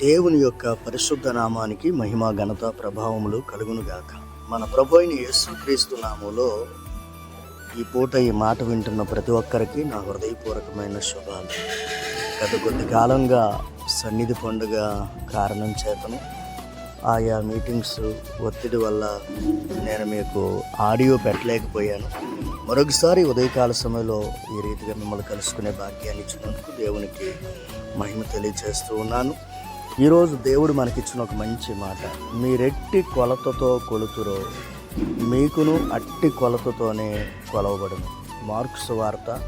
దేవుని యొక్క పరిశుద్ధ నామానికి మహిమ ఘనత ప్రభావములు కలుగునుగాక. మన ప్రభు అయిన యేసుక్రీస్తు నామంలో ఈ పూట ఈ మాట వింటున్న ప్రతి ఒక్కరికి నా హృదయపూర్వకమైన శుభాలు. గత కొద్ది కాలంగా సన్నిధి పండుగ కారణం చేతను ఆయా మీటింగ్స్ ఒత్తిడి వల్ల నేను మీకు ఆడియో పెట్టలేకపోయాను. మరొకసారి ఉదయకాల సమయంలో ఈ రీతిగా మిమ్మల్ని కలుసుకునే భాగ్యాన్ని ఇచ్చినందుకు దేవునికి మహిమ తెలియజేస్తూ ఉన్నాను. ఈరోజు దేవుడు మనకిచ్చిన ఒక మంచి మాట. మీరెట్టి కొలతతో కొలుతురో మీకును అట్టి కొలతతోనే కొలవబడును. మార్క్స్ వార్త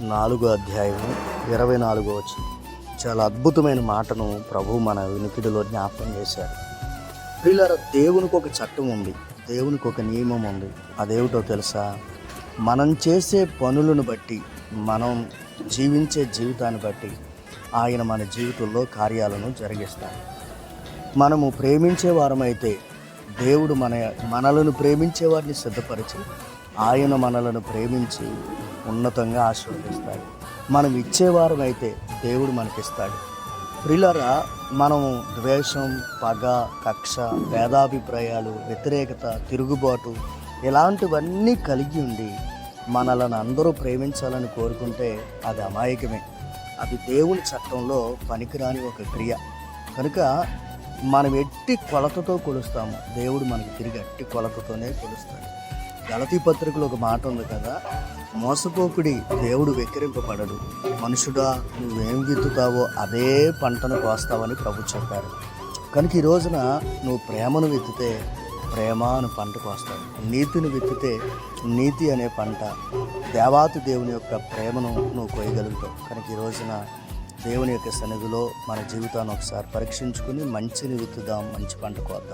నాలుగో అధ్యాయము ఇరవై నాలుగో వచ్చింది చాలా అద్భుతమైన మాటను ప్రభు మన వినికిడిలో జ్ఞాపకం చేశారు. ప్రియులారా దేవునికి ఒక చట్టం ఉంది. దేవునికి ఒక నియమం ఉంది. అదేమిటో తెలుసా? మనం చేసే పనులను బట్టి మనం జీవించే జీవితాన్ని బట్టి ఆయన మన జీవితంలో కార్యాలను జరిగిస్తాడు. మనము ప్రేమించే వారమైతే దేవుడు మన మనలను ప్రేమించే వారిని సిద్ధపరిచి ఆయన మనలను ప్రేమించి ఉన్నతంగా ఆశీర్వదిస్తాడు. మనం ఇచ్చేవారమైతే దేవుడు మనకిస్తాడు. ప్రిలరా మనము ద్వేషం పగ కక్ష భేదాభిప్రాయాలు వ్యతిరేకత తిరుగుబాటు ఇలాంటివన్నీ కలిగి ఉండి మనలను అందరూ ప్రేమించాలని కోరుకుంటే అది అమాయకమే. అది దేవుని చట్టంలో పనికిరాని ఒక క్రియ. కనుక మనం ఎట్టి కొలతతో కొలుస్తాము దేవుడు మనకి తిరిగి అట్టి కొలతతోనే కొలుస్తాడు. గలతీ పత్రికలో ఒక మాట ఉంది కదా మోసపోకుడి దేవుడు వెక్కిరింపబడడు. మనుషుడా నువ్వేం విత్తుతావో అదే పంటను కోస్తావని ప్రభు చెప్పారు. కనుక ఈ రోజున నువ్వు ప్రేమను విత్తితే ప్రేమ అని పంట కోస్తావు నీతిని విత్తితే నీతి అనే పంట దేవాతి దేవుని యొక్క ప్రేమను నువ్వు కోయగలుగుతావు కనుక ఈ రోజున దేవుని యొక్క సన్నిధిలో మన జీవితాన్ని ఒకసారి పరీక్షించుకుని మంచిని విత్తుదాం మంచి పంట కోద్దాం.